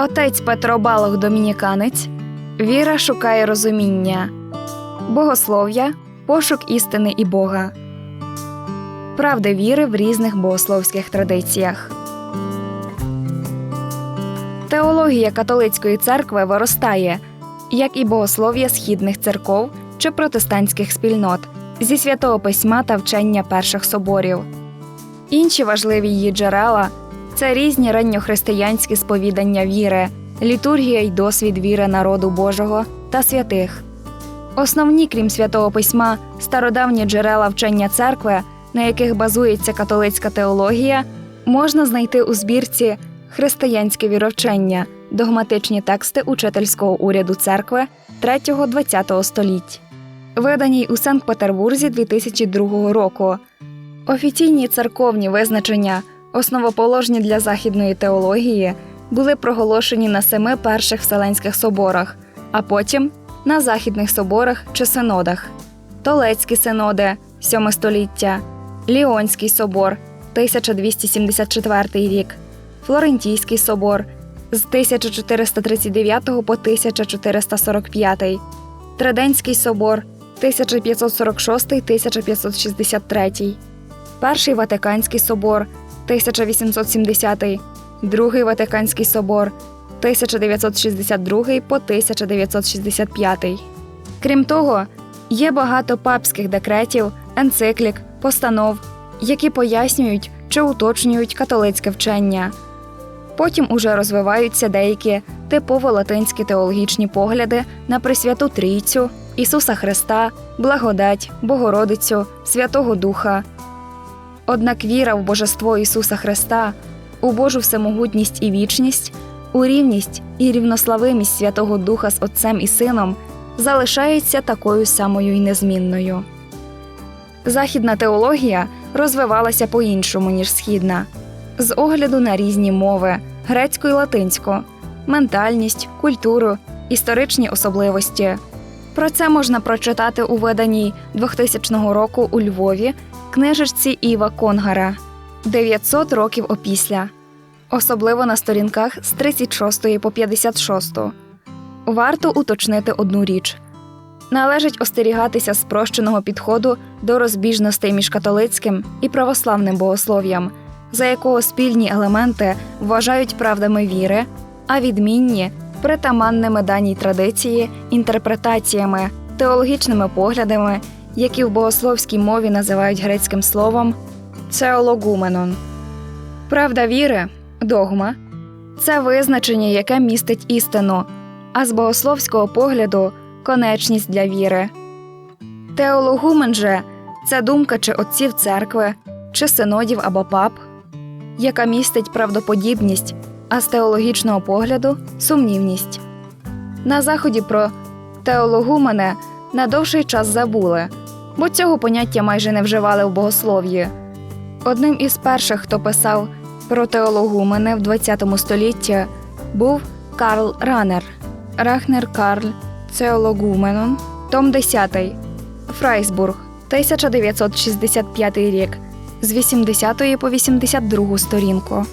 Отець Петро Балох Домініканець. Віра шукає розуміння. Богослов'я пошук істини і Бога. Правди віри в різних богословських традиціях. Теологія католицької церкви виростає, як і богослов'я східних церков чи протестантських спільнот зі святого письма та вчення перших соборів. Інші важливі її джерела це різні ранньохристиянські сповідання віри, літургія й досвід віри народу Божого та святих. Основні, крім святого письма, стародавні джерела вчення церкви, на яких базується католицька теологія, можна знайти у збірці Християнське віровчення, догматичні тексти учительського уряду церкви 3-20 століть, виданій у Санкт-Петербурзі 2002 року. Офіційні церковні визначення, основоположні для західної теології, були проголошені на семи перших вселенських соборах, а потім на західних соборах чи синодах: Толецькі синоди, 7 століття, Ліонський собор, 1274 рік, Флорентійський собор з 1439 по 1445, Триденський собор 1546-1563, Перший Ватиканський собор 1870, Другий Ватиканський собор 1962 по 1965. Крім того, є багато папських декретів, енциклік, постанов, які пояснюють чи уточнюють католицьке вчення. Потім уже розвиваються деякі типово латинські теологічні погляди на Пресвяту Трійцю, Ісуса Христа, благодать, Богородицю, Святого Духа. Однак віра в Божество Ісуса Христа, у Божу всемогутність і вічність, у рівність і рівнославимість Святого Духа з Отцем і Сином залишається такою самою й незмінною. Західна теологія розвивалася по-іншому, ніж східна, з огляду на різні мови грецьку і латинську, ментальність, культуру, історичні особливості. Про це можна прочитати у виданій 2000 року у Львові книжечці Іва Конгара 900 років опісля, особливо на сторінках з 36 по 56. Варто уточнити одну річ. Належить остерігатися спрощеного підходу до розбіжностей між католицьким і православним богослов'ям, за якого спільні елементи вважають правдами віри, а відмінні притаманними даній традиції, інтерпретаціями, теологічними поглядами, які в богословській мові називають грецьким словом цеологуменон. Правда віри, догма це визначення, яке містить істину, а з богословського погляду конечність для віри. Теологумен же це думка чи отців церкви, чи синодів або пап, яка містить правдоподібність, а з теологічного погляду сумнівність. На заході про теологумене на довший час забули, бо цього поняття майже не вживали в богослов'ї. Одним із перших, хто писав про теологумене в ХХ столітті, був Карл Ранер, Рахнер Карль, Теологуменон, Том 10, Фрайсбург, 1965 рік, з 80 по 82 сторінку.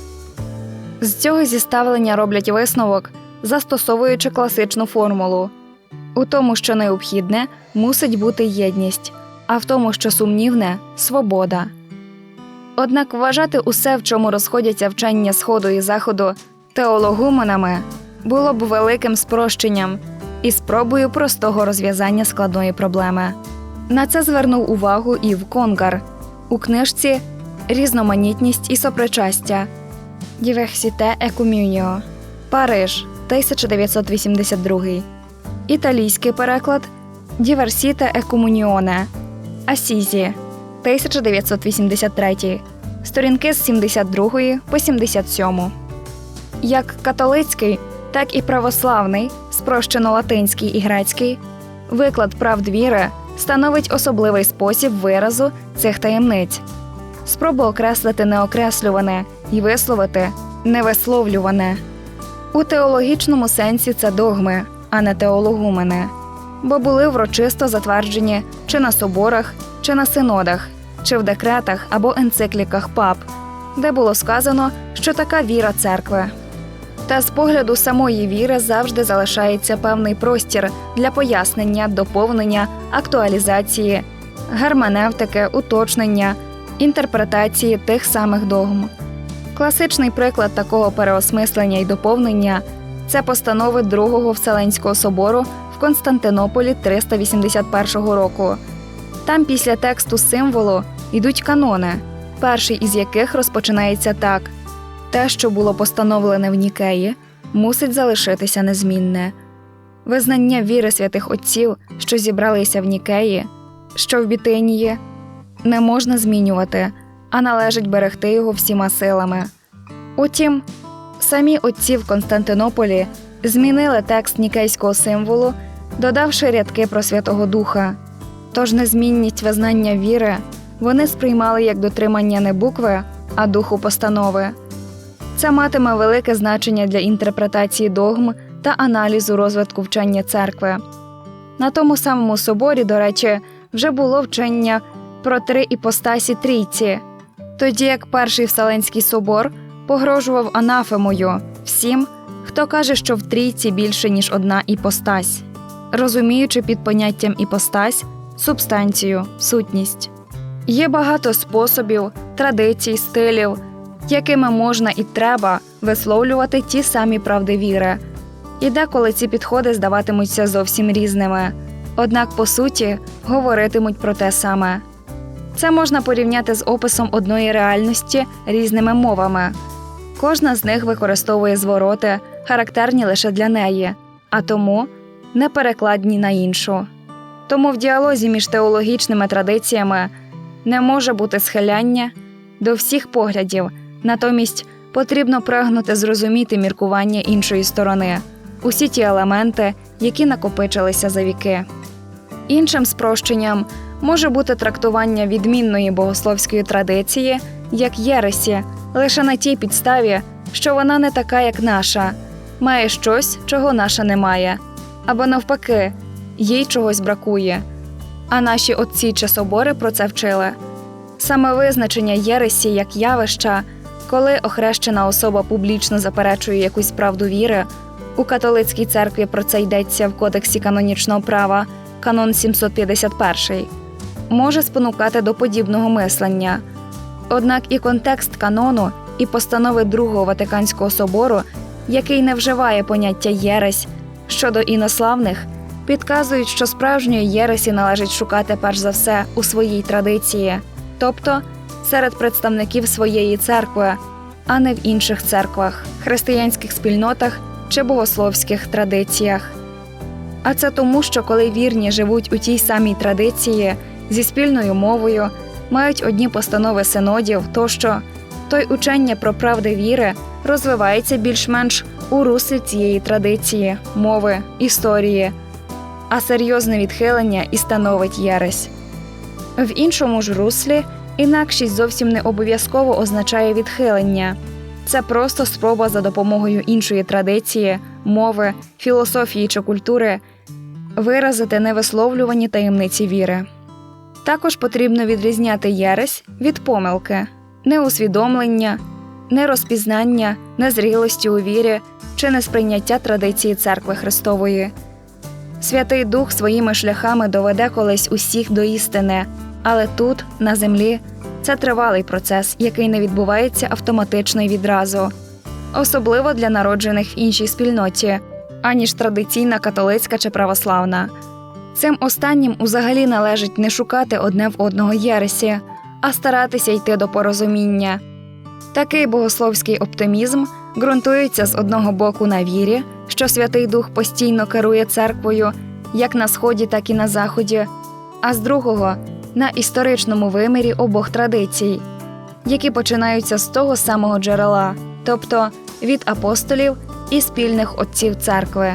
З цього зіставлення роблять висновок, застосовуючи класичну формулу. У тому, що необхідне, мусить бути єдність, а в тому, що сумнівне свобода. Однак вважати усе, в чому розходяться вчення Сходу і Заходу, теологуменами, було б великим спрощенням і спробою простого розв'язання складної проблеми. На це звернув увагу Ів Конгар у книжці Різноманітність і сопричастя Діверсіте e Париж, 1982. Італійський переклад Діверсіте Comunione, Асізі, 1983. Сторінки з 72 по 77. Як католицький, так і православний, спрощено латинський і грецький, виклад правд віри становить особливий спосіб виразу цих таємниць, спробу окреслити неокреслюване і висловити невисловлюване. У теологічному сенсі це догми, а не теологумени, бо були врочисто затверджені чи на соборах, чи на синодах, чи в декретах або енцикліках пап, де було сказано, що така віра церкви. Та з погляду самої віри завжди залишається певний простір для пояснення, доповнення, актуалізації, герменевтики, уточнення, інтерпретації тих самих догм. Класичний приклад такого переосмислення і доповнення це постанови Другого Вселенського собору в Константинополі 381 року. Там після тексту символу йдуть канони, перший із яких розпочинається так: те, що було постановлене в Нікеї, мусить залишитися незмінне. Визнання віри святих отців, що зібралися в Нікеї, що в Бітинії, не можна змінювати, а належить берегти його всіма силами. Утім, самі отці в Константинополі змінили текст нікейського символу, додавши рядки про Святого Духа. Тож незмінність визнання віри вони сприймали як дотримання не букви, а духу постанови. Це матиме велике значення для інтерпретації догм та аналізу розвитку вчення церкви. На тому самому соборі, до речі, вже було вчення про три іпостасі трійці, тоді як перший Вселенський собор погрожував анафемою всім, хто каже, що в трійці більше ніж одна іпостась, розуміючи під поняттям іпостась субстанцію, сутність. Є багато способів, традицій, стилів, якими можна і треба висловлювати ті самі правди віри. І деколи ці підходи здаватимуться зовсім різними, однак по суті говоритимуть про те саме. Це можна порівняти з описом одної реальності різними мовами. Кожна з них використовує звороти, характерні лише для неї, а тому не перекладні на іншу. Тому в діалозі між теологічними традиціями не може бути схиляння до всіх поглядів, натомість потрібно прагнути зрозуміти міркування іншої сторони, усі ті елементи, які накопичилися за віки. Іншим спрощенням може бути трактування відмінної богословської традиції як єресі, лише на тій підставі, що вона не така, як наша, має щось, чого наша не має, або навпаки, їй чогось бракує. А наші отці чи собори про це вчили. Саме визначення єресі як явища, коли охрещена особа публічно заперечує якусь правду віри, у католицькій церкві про це йдеться в Кодексі канонічного права, канон 751, може спонукати до подібного мислення. Однак і контекст канону, і постанови Другого Ватиканського собору, який не вживає поняття єресь щодо інославних, підказують, що справжньої єресі належить шукати перш за все у своїй традиції, тобто серед представників своєї церкви, а не в інших церквах, християнських спільнотах чи богословських традиціях. А це тому, що коли вірні живуть у тій самій традиції зі спільною мовою, мають одні постанови синодів, тощо той учення про правди віри розвивається більш-менш у руслі цієї традиції, мови, історії, а серйозне відхилення і становить єресь. В іншому ж руслі інакшість зовсім не обов'язково означає відхилення. Це просто спроба за допомогою іншої традиції, мови, філософії чи культури виразити невисловлювані таємниці віри. Також потрібно відрізняти єресь від помилки, неусвідомлення, нерозпізнання, незрілості у вірі чи несприйняття традиції церкви Христової. Святий Дух своїми шляхами доведе колись усіх до істини, але тут, на землі, це тривалий процес, який не відбувається автоматично і відразу, особливо для народжених в іншій спільноті, аніж традиційна католицька чи православна. Цим останнім узагалі належить не шукати одне в одного єресі, а старатися йти до порозуміння. Такий богословський оптимізм ґрунтується з одного боку на вірі, що Святий Дух постійно керує церквою як на сході, так і на заході, а з другого на історичному вимірі обох традицій, які починаються з того самого джерела, тобто від апостолів і спільних отців церкви.